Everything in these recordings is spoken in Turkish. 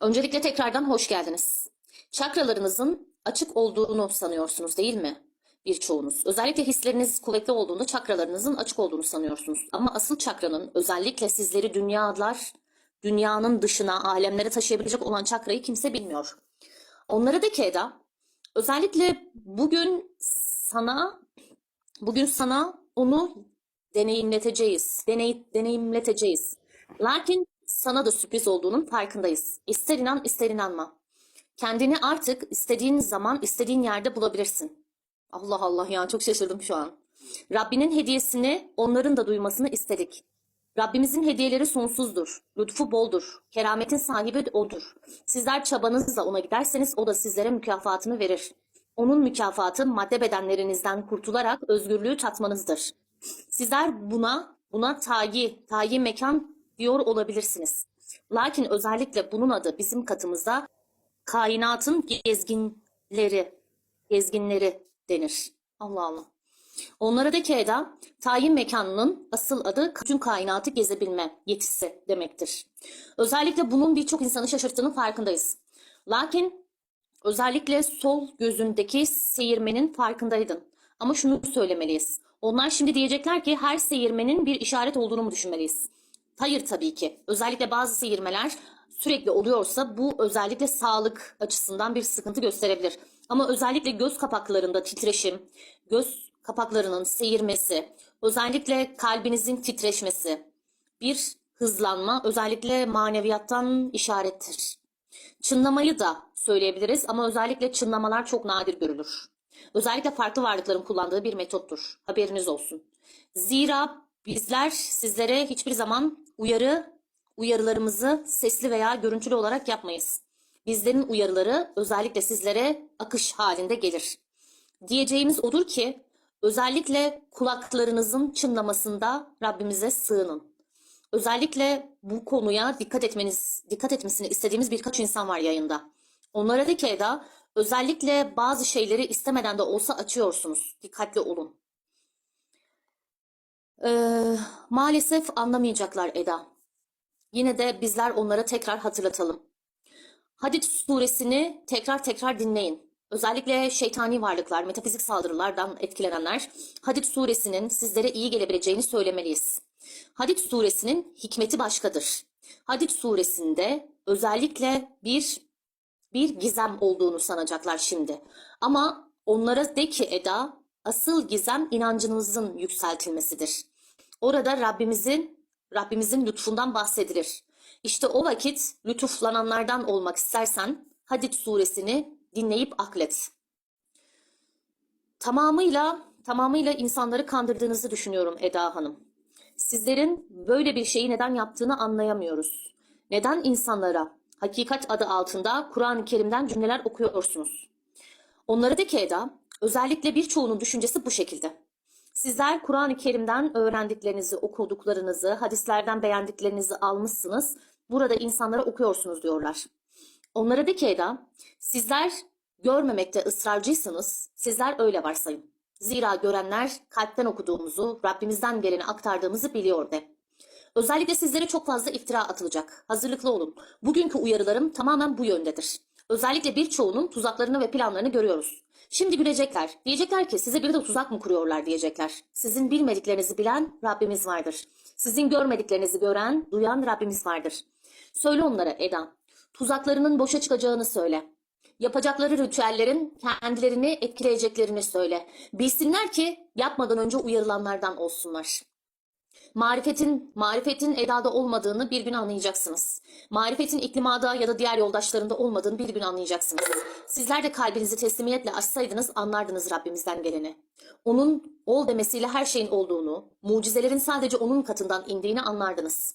Öncelikle tekrardan hoş geldiniz. Çakralarınızın açık olduğunu sanıyorsunuz değil mi? Birçoğunuz. Özellikle hisleriniz kuvvetli olduğunda çakralarınızın açık olduğunu sanıyorsunuz. Ama asıl çakranın özellikle sizleri dünyalar, dünyanın dışına, alemlere taşıyabilecek olan çakrayı kimse bilmiyor. Onlara de ki Eda, özellikle bugün sana, bugün sana onu deneyimleteceğiz. Deney, deneyimleteceğiz. Lakin sana da sürpriz olduğunun farkındayız. İster inan ister inanma. Kendini artık istediğin zaman istediğin yerde bulabilirsin. Allah Allah ya çok şaşırdım şu an. Rabbinin hediyesini onların da duymasını istedik. Rabbimizin hediyeleri sonsuzdur. Lütfu boldur. Kerametin sahibi de odur. Sizler çabanızla ona giderseniz o da sizlere mükafatını verir. Onun mükafatı madde bedenlerinizden kurtularak özgürlüğü tatmanızdır. Sizler buna buna tayi, tayi mekan diyor olabilirsiniz. Lakin özellikle bunun adı bizim katımızda kainatın gezginleri, gezginleri denir. Allah Allah. Onlara da ki tayin mekanının asıl adı bütün kainatı gezebilme yetisi demektir. Özellikle bunun birçok insanı şaşırttığının farkındayız. Lakin özellikle sol gözündeki seyirmenin farkındaydın. Ama şunu söylemeliyiz. Onlar şimdi diyecekler ki her seyirmenin bir işaret olduğunu mu düşünmeliyiz? Hayır tabii ki. Özellikle bazı seyirmeler sürekli oluyorsa bu özellikle sağlık açısından bir sıkıntı gösterebilir. Ama özellikle göz kapaklarında titreşim, göz kapaklarının seyirmesi, özellikle kalbinizin titreşmesi, bir hızlanma özellikle maneviyattan işarettir. Çınlamayı da söyleyebiliriz ama özellikle çınlamalar çok nadir görülür. Özellikle farklı varlıkların kullandığı bir metottur. Haberiniz olsun. Zira bizler sizlere hiçbir zaman uyarı, uyarılarımızı sesli veya görüntülü olarak yapmayız. Bizlerin uyarıları özellikle sizlere akış halinde gelir. Diyeceğimiz odur ki özellikle kulaklarınızın çınlamasında Rabbimize sığının. Özellikle bu konuya dikkat etmeniz, dikkat etmesini istediğimiz birkaç insan var yayında. Onlara de ki Eda, özellikle bazı şeyleri istemeden de olsa açıyorsunuz. Dikkatli olun. Ee, maalesef anlamayacaklar Eda. Yine de bizler onlara tekrar hatırlatalım. Hadid suresini tekrar tekrar dinleyin. Özellikle şeytani varlıklar, metafizik saldırılardan etkilenenler Hadid suresinin sizlere iyi gelebileceğini söylemeliyiz. Hadid suresinin hikmeti başkadır. Hadid suresinde özellikle bir bir gizem olduğunu sanacaklar şimdi. Ama onlara de ki Eda, asıl gizem inancınızın yükseltilmesidir. Orada Rabbimizin Rabbimizin lütfundan bahsedilir. İşte o vakit lütuflananlardan olmak istersen Hadid suresini dinleyip aklet. Tamamıyla tamamıyla insanları kandırdığınızı düşünüyorum Eda Hanım. Sizlerin böyle bir şeyi neden yaptığını anlayamıyoruz. Neden insanlara hakikat adı altında Kur'an-ı Kerim'den cümleler okuyorsunuz? Onlara de ki Eda, özellikle birçoğunun düşüncesi bu şekilde. Sizler Kur'an-ı Kerim'den öğrendiklerinizi, okuduklarınızı, hadislerden beğendiklerinizi almışsınız. Burada insanlara okuyorsunuz diyorlar. Onlara de ki Eda, sizler görmemekte ısrarcıysanız sizler öyle varsayın. Zira görenler kalpten okuduğumuzu, Rabbimizden geleni aktardığımızı biliyor de. Özellikle sizlere çok fazla iftira atılacak. Hazırlıklı olun. Bugünkü uyarılarım tamamen bu yöndedir. Özellikle birçoğunun tuzaklarını ve planlarını görüyoruz. Şimdi gülecekler. Diyecekler ki size bir de tuzak mı kuruyorlar diyecekler. Sizin bilmediklerinizi bilen Rabbimiz vardır. Sizin görmediklerinizi gören, duyan Rabbimiz vardır. Söyle onlara Eda. Tuzaklarının boşa çıkacağını söyle. Yapacakları ritüellerin kendilerini etkileyeceklerini söyle. Bilsinler ki yapmadan önce uyarılanlardan olsunlar. Marifetin, marifetin edada olmadığını bir gün anlayacaksınız. Marifetin iklimada ya da diğer yoldaşlarında olmadığını bir gün anlayacaksınız. Sizler de kalbinizi teslimiyetle açsaydınız anlardınız Rabbimizden geleni. Onun ol demesiyle her şeyin olduğunu, mucizelerin sadece onun katından indiğini anlardınız.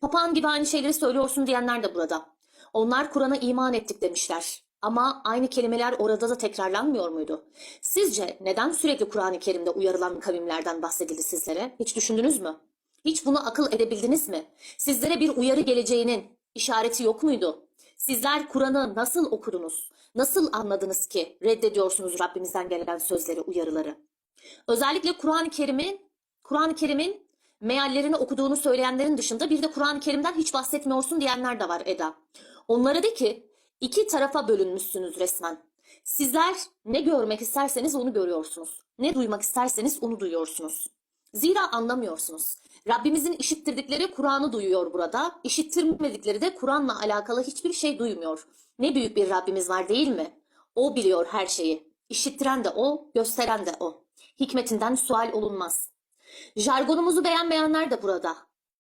Papağan gibi aynı şeyleri söylüyorsun diyenler de burada. Onlar Kur'an'a iman ettik demişler. Ama aynı kelimeler orada da tekrarlanmıyor muydu? Sizce neden sürekli Kur'an-ı Kerim'de uyarılan kavimlerden bahsedildi sizlere? Hiç düşündünüz mü? Hiç bunu akıl edebildiniz mi? Sizlere bir uyarı geleceğinin işareti yok muydu? Sizler Kur'an'ı nasıl okudunuz? Nasıl anladınız ki reddediyorsunuz Rabbimizden gelen sözleri, uyarıları? Özellikle Kur'an-ı Kerim'in Kur'an-ı Kerim'in meallerini okuduğunu söyleyenlerin dışında bir de Kur'an-ı Kerim'den hiç bahsetmiyorsun diyenler de var Eda. Onlara de ki iki tarafa bölünmüşsünüz resmen. Sizler ne görmek isterseniz onu görüyorsunuz. Ne duymak isterseniz onu duyuyorsunuz. Zira anlamıyorsunuz. Rabbimizin işittirdikleri Kur'an'ı duyuyor burada. İşittirmedikleri de Kur'an'la alakalı hiçbir şey duymuyor. Ne büyük bir Rabbimiz var değil mi? O biliyor her şeyi. İşittiren de o, gösteren de o. Hikmetinden sual olunmaz. Jargonumuzu beğenmeyenler de burada.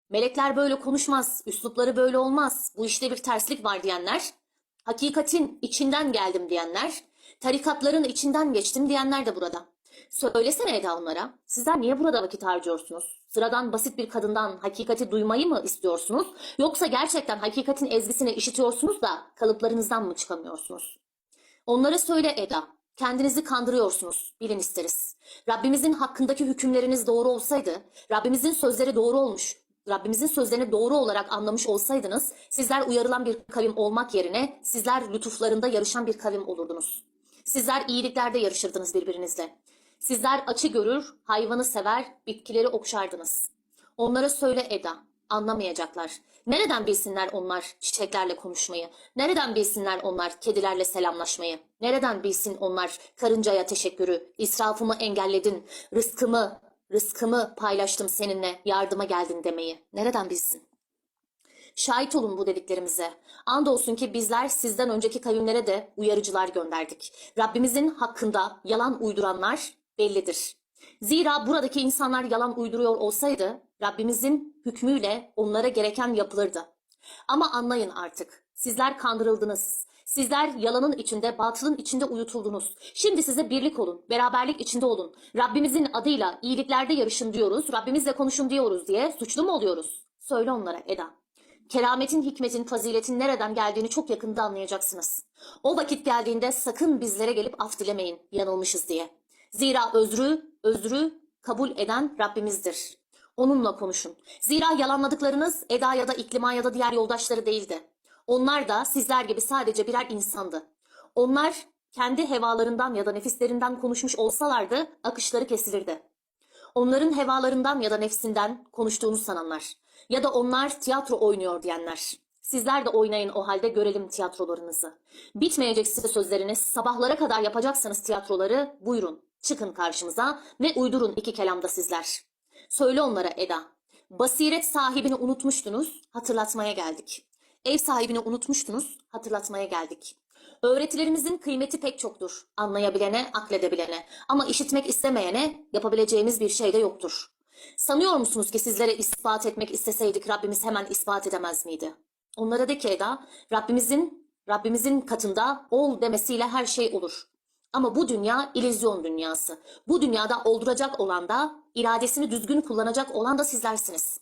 Melekler böyle konuşmaz, üslupları böyle olmaz, bu işte bir terslik var diyenler, hakikatin içinden geldim diyenler, tarikatların içinden geçtim diyenler de burada. Söylesene Eda onlara, sizler niye burada vakit harcıyorsunuz? Sıradan basit bir kadından hakikati duymayı mı istiyorsunuz? Yoksa gerçekten hakikatin ezgisini işitiyorsunuz da kalıplarınızdan mı çıkamıyorsunuz? Onlara söyle Eda, kendinizi kandırıyorsunuz, bilin isteriz. Rabbimizin hakkındaki hükümleriniz doğru olsaydı, Rabbimizin sözleri doğru olmuş, Rabbimizin sözlerini doğru olarak anlamış olsaydınız, sizler uyarılan bir kavim olmak yerine sizler lütuflarında yarışan bir kavim olurdunuz. Sizler iyiliklerde yarışırdınız birbirinizle. Sizler açı görür, hayvanı sever, bitkileri okşardınız. Onlara söyle Eda, anlamayacaklar. Nereden bilsinler onlar çiçeklerle konuşmayı? Nereden bilsinler onlar kedilerle selamlaşmayı? Nereden bilsin onlar karıncaya teşekkürü? İsrafımı engelledin, rızkımı, rızkımı paylaştım seninle, yardıma geldin demeyi. Nereden bilsin? Şahit olun bu dediklerimize. Andolsun ki bizler sizden önceki kavimlere de uyarıcılar gönderdik. Rabbimizin hakkında yalan uyduranlar bellidir. Zira buradaki insanlar yalan uyduruyor olsaydı Rabbimizin hükmüyle onlara gereken yapılırdı. Ama anlayın artık. Sizler kandırıldınız. Sizler yalanın içinde, batılın içinde uyutuldunuz. Şimdi size birlik olun, beraberlik içinde olun. Rabbimizin adıyla iyiliklerde yarışın diyoruz, Rabbimizle konuşun diyoruz diye suçlu mu oluyoruz? Söyle onlara Eda. Kerametin, hikmetin, faziletin nereden geldiğini çok yakında anlayacaksınız. O vakit geldiğinde sakın bizlere gelip af dilemeyin, yanılmışız diye. Zira özrü, özrü kabul eden Rabbimizdir. Onunla konuşun. Zira yalanladıklarınız Eda ya da İklima ya da diğer yoldaşları değildi. Onlar da sizler gibi sadece birer insandı. Onlar kendi hevalarından ya da nefislerinden konuşmuş olsalardı akışları kesilirdi. Onların hevalarından ya da nefsinden konuştuğunu sananlar. Ya da onlar tiyatro oynuyor diyenler. Sizler de oynayın o halde görelim tiyatrolarınızı. Bitmeyecek size sözleriniz, sabahlara kadar yapacaksanız tiyatroları buyurun. Çıkın karşımıza ve uydurun iki kelamda sizler. Söyle onlara Eda. Basiret sahibini unutmuştunuz, hatırlatmaya geldik. Ev sahibini unutmuştunuz, hatırlatmaya geldik. Öğretilerimizin kıymeti pek çoktur. Anlayabilene, akledebilene. Ama işitmek istemeyene yapabileceğimiz bir şey de yoktur. Sanıyor musunuz ki sizlere ispat etmek isteseydik Rabbimiz hemen ispat edemez miydi? Onlara de ki Eda, Rabbimizin, Rabbimizin katında ol demesiyle her şey olur. Ama bu dünya ilizyon dünyası. Bu dünyada olduracak olan da, iradesini düzgün kullanacak olan da sizlersiniz.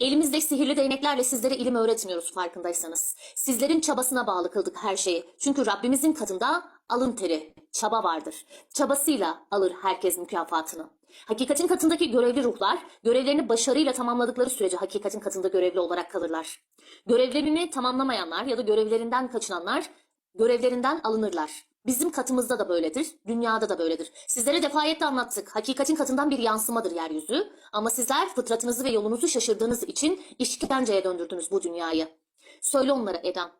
Elimizde sihirli değneklerle sizlere ilim öğretmiyoruz farkındaysanız. Sizlerin çabasına bağlı kıldık her şeyi. Çünkü Rabbimizin katında alın teri, çaba vardır. Çabasıyla alır herkes mükafatını. Hakikatin katındaki görevli ruhlar, görevlerini başarıyla tamamladıkları sürece hakikatin katında görevli olarak kalırlar. Görevlerini tamamlamayanlar ya da görevlerinden kaçınanlar görevlerinden alınırlar. Bizim katımızda da böyledir, dünyada da böyledir. Sizlere defayetle anlattık. Hakikatin katından bir yansımadır yeryüzü. Ama sizler fıtratınızı ve yolunuzu şaşırdığınız için işkenceye döndürdünüz bu dünyayı. Söyle onlara Eda.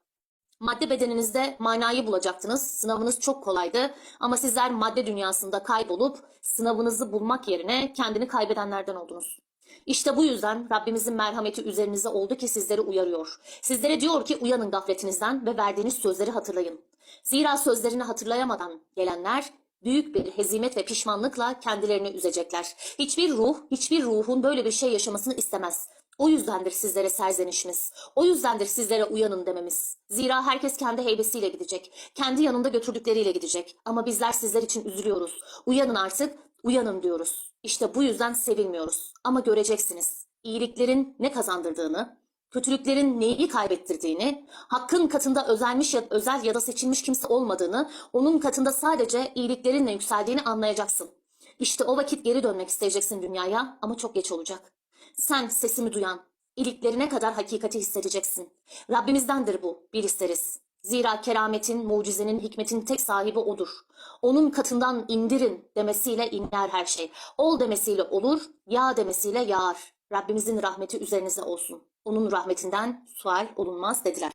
Madde bedeninizde manayı bulacaktınız. Sınavınız çok kolaydı. Ama sizler madde dünyasında kaybolup sınavınızı bulmak yerine kendini kaybedenlerden oldunuz. İşte bu yüzden Rabbimizin merhameti üzerinize oldu ki sizleri uyarıyor. Sizlere diyor ki uyanın gafletinizden ve verdiğiniz sözleri hatırlayın. Zira sözlerini hatırlayamadan gelenler büyük bir hezimet ve pişmanlıkla kendilerini üzecekler. Hiçbir ruh, hiçbir ruhun böyle bir şey yaşamasını istemez. O yüzdendir sizlere serzenişimiz. O yüzdendir sizlere uyanın dememiz. Zira herkes kendi heybesiyle gidecek. Kendi yanında götürdükleriyle gidecek. Ama bizler sizler için üzülüyoruz. Uyanın artık, uyanın diyoruz. İşte bu yüzden sevilmiyoruz. Ama göreceksiniz. İyiliklerin ne kazandırdığını, kötülüklerin neyi kaybettirdiğini, hakkın katında özelmiş ya, özel ya da seçilmiş kimse olmadığını, onun katında sadece iyiliklerinle yükseldiğini anlayacaksın. İşte o vakit geri dönmek isteyeceksin dünyaya ama çok geç olacak. Sen sesimi duyan, iliklerine kadar hakikati hissedeceksin. Rabbimizdendir bu, bil isteriz. Zira kerametin, mucizenin, hikmetin tek sahibi odur. Onun katından indirin demesiyle iner her şey. Ol demesiyle olur, yağ demesiyle yağar. Rabbimizin rahmeti üzerinize olsun. Onun rahmetinden sual olunmaz dediler.